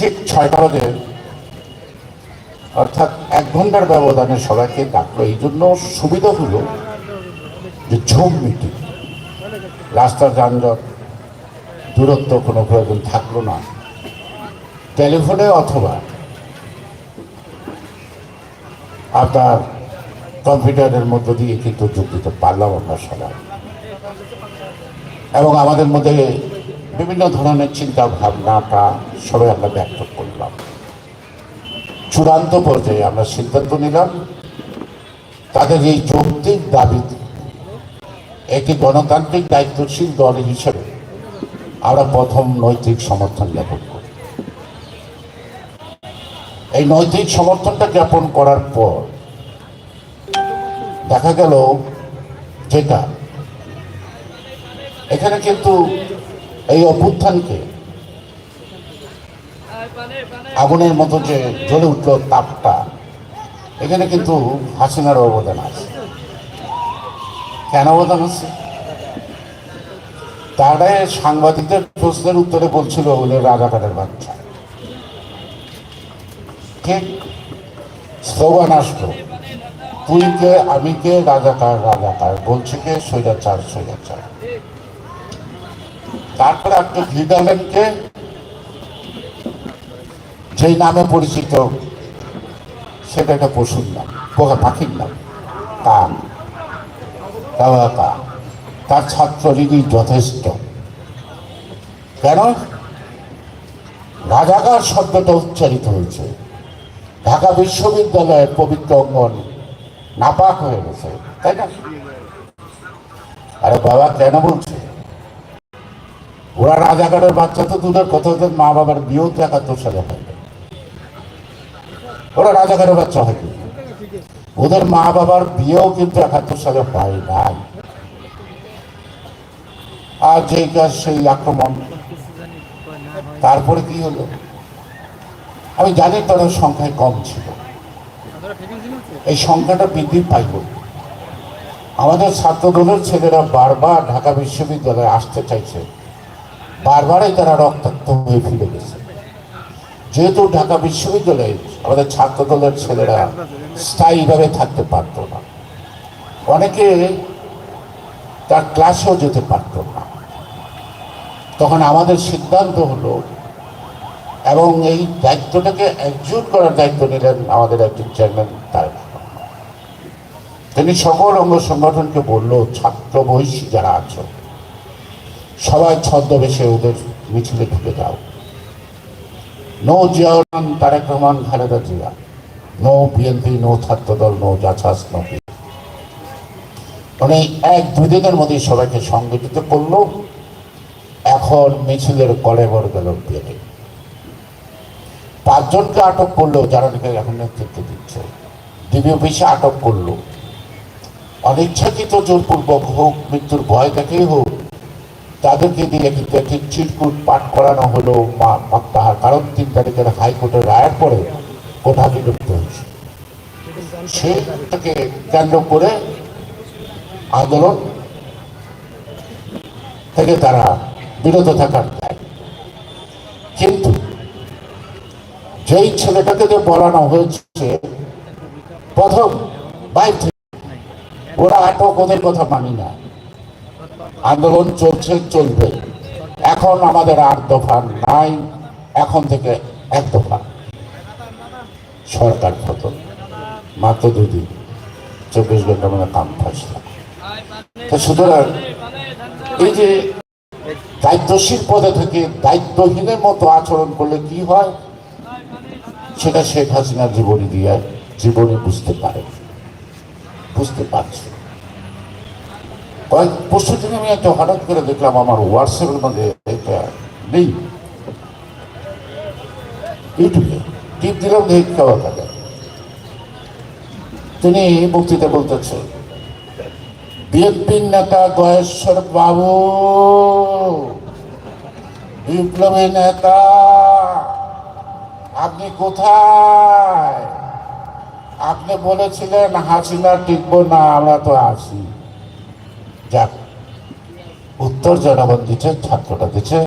ঠিক ছয়টা বাজে অর্থাৎ এক ঘণ্টার ব্যবধানে সবাইকে ডাকলো। এই জন্য সুবিধা হলো যে ঝুম মিটিং। রাস্তার যানজট, দূরত্ব কোনো প্রয়োজন থাকল না। টেলিফোনে অথবা আপনার কম্পিউটারের মধ্য দিয়ে কিন্তু যোগ দিতে পারলাম আমরা সবাই। এবং আমাদের মধ্যে বিভিন্ন ধরনের চিন্তা ভাবনাটা সবাই আমরা ব্যক্ত করলাম। চূড়ান্ত পর্যায়ে আমরা সিদ্ধান্ত নিলাম, তাদের এই যৌক্তিক দাবি একটি গণতান্ত্রিক দায়িত্বশীল দল হিসেবে আমরা প্রথম নৈতিক সমর্থন জ্ঞাপন করি। এই নৈতিক সমর্থনটা জ্ঞাপন করার পর দেখা গেল যেটা, এখানে কিন্তু এই অভ্যুত্থানকে আগুনের মতো যে জ্বলে উঠল তাপটা, এখানে কিন্তু হাসিনার অবদান আছে। কেন অবদান আছে? তারা সাংবাদিকদের প্রশ্নের উত্তরে বলছিল ওগুলো রাজাকারের বাচ্চা। ঠিক স্লোগান আসলো, তুই কে, আমি কে, রাজাকার রাজাকার, বলছে কে সৈরাচার সৈরাচার তারপরে আপনি লিডারম্যানকে যেই নামে পরিচিত, সেটা একটা পশুর নাম, পোকা পাখির নাম। কাওয়াকা তার ছাত্রলীগই যথেষ্ট। কেন? রাজাকার শব্দটা উচ্চারিত হয়েছে। ঢাকা বিশ্ববিদ্যালয়ের পবিত্র অঙ্গন নাপাক হয়ে গেছে, তাই না? আরে বাবা, কেন বলছে? ওরা রাজাকারের বাচ্চা তো তোদের কথা ওদের মা বাবার বিয়েও তো একাত্তর সালে হয়। ওরা রাজাকারের বাচ্চা হয়। ওদের মা বাবার বিয়েও কিন্তু একাত্তর সালে হয় নাই। আর যেই কাজ সেই আক্রমণ। তারপরে কি হলো? আমি জানি তাদের সংখ্যায় কম ছিল। এই সংখ্যাটা বৃদ্ধি পাইল। আমাদের ছাত্রদলের ছেলেরা বারবার ঢাকা বিশ্ববিদ্যালয়ে আসতে চাইছে। বারবারই তারা রক্তাক্ত হয়ে ফিরে গেছে যেহেতু ঢাকা বিশ্ববিদ্যালয়ে আমাদের ছাত্রদলের ছেলেরা স্থায়ীভাবে থাকতে পারত না, অনেকে তার ক্লাসেও যেতে পারত না তখন আমাদের সিদ্ধান্ত হলো, এবং এই দায়িত্বটাকে একজুট করার দায়িত্ব নিলেন আমাদের একজন চেয়ারম্যান রহমান। তিনি সকল অঙ্গ সংগঠনকে বলল ছাত্র বহিষ্ঠী যারা আছো সবাই ছদ্মবেশে ওদের মিছিলে ঢুকে যাও। No Ziaur Rahman Tarique Rahman, Khaleda Zia. No BNP, no Chhatra Dal, no Jachas, no মানে এক দুদিনের মধ্যেই সবাইকে সংগঠিত করল। এখন মিছিলের কলেবর গেল বিএনপি। পাঁচজনকে আটক করল, যারা নাকি এখন নেতৃত্ব দিচ্ছে। ডিবি অফিসে আটক করল। অনিচ্ছাকৃত জোরপূর্বক হোক, মৃত্যুর ভয় দেখেই হোক তাদেরকে দিয়ে কিন্তু একটি চিরকুট পাঠ করানো হলো মা তাহার। কারণ তিন তারিখের হাইকোর্টের রায়ের পরে কোঠা বিলুপ্ত হয়েছে। সেটাকে কেন্দ্র করে আন্দোলন থেকে তারা বিরত থাকার কিন্তু যেই ছেলেটাকে যে বলানো হয়েছে, প্রথম বাইর থেকে, ওরা আটক ওদের কথা মানি না। আন্দোলন চলছে, চলবে। এখন আমাদের আর দফা নাই, এখন থেকে এক দফা। সরকার পতন মাত্র দুদিন। চব্বিশ ঘণ্টা মানে কাম ফাঁসলা সুতরাং এই যে দায়িত্বশীল পদে থেকে দায়িত্বহীনের মতো আচরণ করলে কি হয়, সেটা শেখ হাসিনার জীবনী দিয়ে জীবনী বুঝতে পারে। বুঝতে পারছে। কয়েক পরশু দিন আমি একটা হঠাৎ করে দেখলাম আমার হোয়াটসঅ্যাপের মধ্যে এটা নেই। ইউটিউবে টিপ দিলাম খাওয়া থাকে তিনি বক্তৃতা বলতেছে, বিএনপির নেতা গয়েশ্বর বাবু, বিপ্লবী নেতা, আপনি কোথায়? আপনি বলেছিলেন হাসিনা টিকবো না, আমরা তো আসি যাক উত্তর জনগণ দিচ্ছে ছাত্রটা দিচ্ছে।